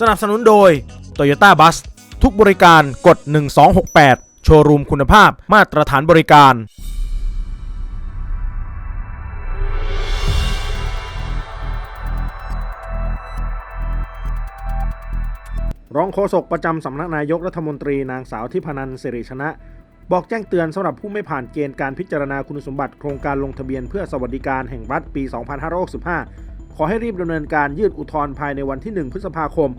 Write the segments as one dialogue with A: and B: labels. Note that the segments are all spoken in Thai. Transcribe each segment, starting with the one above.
A: สนับสนุนโดย Toyota Bus ทุกบริการกด 1268 โชว์รูมคุณภาพมาตรฐานบริการ รองโฆษกประจำสำนักนายกรัฐมนตรีนางสาวทิพนันสิริชนะบอกแจ้งเตือนสำหรับผู้ไม่ผ่านเกณฑ์การพิจารณาคุณสมบัติโครงการลงทะเบียนเพื่อสวัสดิการแห่งรัฐปี 2565 ขอให้รีบดำเนินการยื่นอุทธรณ์ภายในวันที่ 1 พฤษภาคม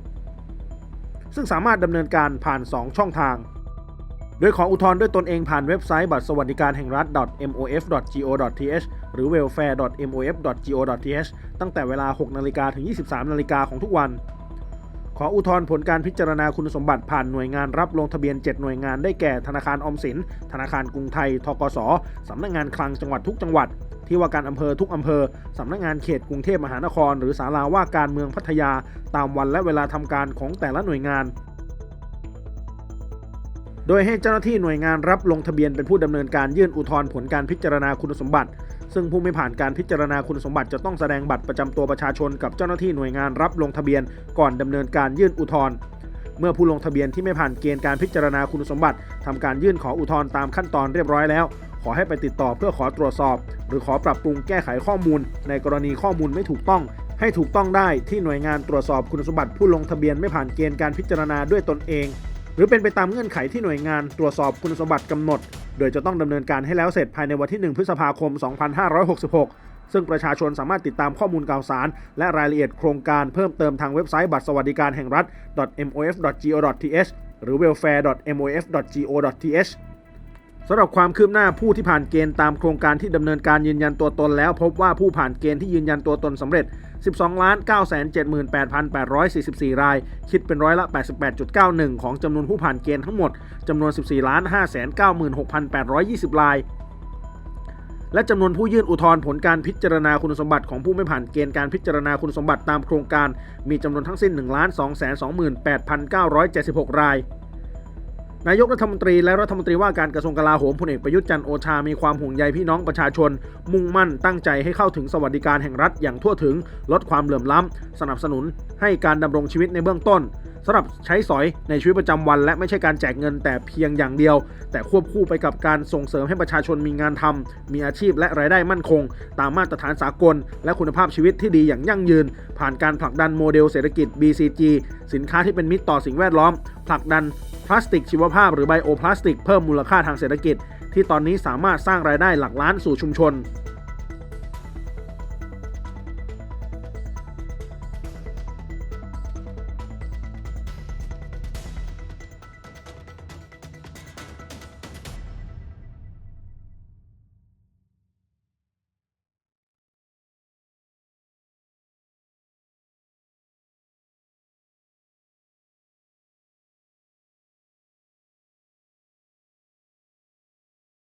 A: 2566 ซึ่งสามารถดำเนินการผ่าน 2 ช่องทาง โดยขออุทธรณ์ด้วยตนเองผ่านเว็บไซต์บัตรสวัสดิการแห่งรัฐ .mof.go.th หรือ welfare.mof.go.th ตั้งแต่เวลา 6 นาฬิกาถึง 23 นาฬิกาของทุกวัน ขออุทธรณ์ผลการพิจารณาคุณสมบัติผ่านหน่วยงานรับลงทะเบียน 7 หน่วยงานได้แก่ธนาคารอมสิน ธนาคารกรุงไทย ทกส สำนักงานคลังจังหวัดทุกจังหวัด ที่ว่าการอำเภอทุกอำเภอ สำนักงานเขตกรุงเทพมหานคร หรือศาลาว่าการเมืองพัทยา ตามวันและเวลาทำการของแต่ละหน่วยงาน โดยให้เจ้าหน้าที่หน่วยงานรับลงทะเบียนเป็นผู้ดำเนินการยื่นอุทธรณ์ผลการพิจารณาคุณสมบัติ ซึ่งผู้ไม่ผ่านการพิจารณาคุณสมบัติจะต้องแสดงบัตรประจำตัวประชาชนกับเจ้าหน้าที่หน่วยงานรับลงทะเบียนก่อนดำเนินการยื่นอุทธรณ์เมื่อผู้ลงทะเบียนที่ไม่ผ่านเกณฑ์การพิจารณาคุณสมบัติทำการยื่นขออุทธรณ์ตามขั้นตอนเรียบร้อยแล้ว ขอให้ไปติดต่อเพื่อขอตรวจสอบ หรือขอปรับปรุงแก้ไขข้อมูล ในกรณีข้อมูลไม่ถูกต้องให้ถูกต้องได้ที่หน่วยงานตรวจสอบคุณสมบัติผู้ลงทะเบียนไม่ผ่านเกณฑ์การพิจารณาด้วยตนเอง หรือเป็นไปตามเงื่อนไขที่หน่วยงานตรวจสอบคุณสมบัติกำหนด โดยจะต้องดำเนินการให้แล้วเสร็จภายในวันที่ 1 พฤษภาคม 2566 ซึ่งประชาชนสามารถติดตามข้อมูลข่าวสาร และรายละเอียดโครงการเพิ่มเติมทางเว็บไซต์บัตรสวัสดิการแห่งรัฐ .mof.go.th หรือ welfare.mof.go.th สำหรับความคืบหน้าผู้ที่ผ่านเกณฑ์ตามโครงการที่ดำเนินการยืนยันตัวตนแล้ว พบว่าผู้ผ่านเกณฑ์ที่ยืนยันตัวตนสำเร็จ 12 9 78,844 ราย คิดเป็นร้อยละ 88.91 ของจำนวนผู้ผ่านเกณฑ์ทั้งหมดจำนวน 14 596,820 ราย และจำนวนผู้ยื่นอุทธรณ์ผลการพิจารณาคุณสมบัติของผู้ไม่ผ่านเกณฑ์การพิจารณาคุณสมบัติตามโครงการ มีจำนวนทั้งสิ้น 1,228,976 ราย นายกรัฐมนตรีและรัฐมนตรีว่าการกระทรวงกลาโหมพลเอกประยุทธ์จันโอชา มีความห่วงใยพี่น้องประชาชน มุ่งมั่นตั้งใจให้เข้าถึงสวัสดิการแห่งรัฐอย่างทั่วถึง ลดความเหลื่อมล้ำ สนับสนุนให้การดำรงชีวิตในเบื้องต้น สำหรับใช้สอยในชีวิตประจำวัน และไม่ใช่การแจกเงินแต่เพียงอย่างเดียว แต่ควบคู่ไปกับการส่งเสริมให้ประชาชนมีงานทำมีอาชีพและรายได้มั่นคง ตามมาตรฐานสากล และคุณภาพชีวิตที่ดีอย่างยั่งยืน ผ่านการผลักดันโมเดลเศรษฐกิจ BCG สินค้าที่เป็นมิตรต่อสิ่งแวดล้อม ผลักดันพลาสติกชีวภาพหรือไบโอพลาสติกเพิ่มมูลค่าทางเศรษฐกิจ ที่ตอนนี้สามารถสร้างรายได้หลักล้านสู่ชุมชน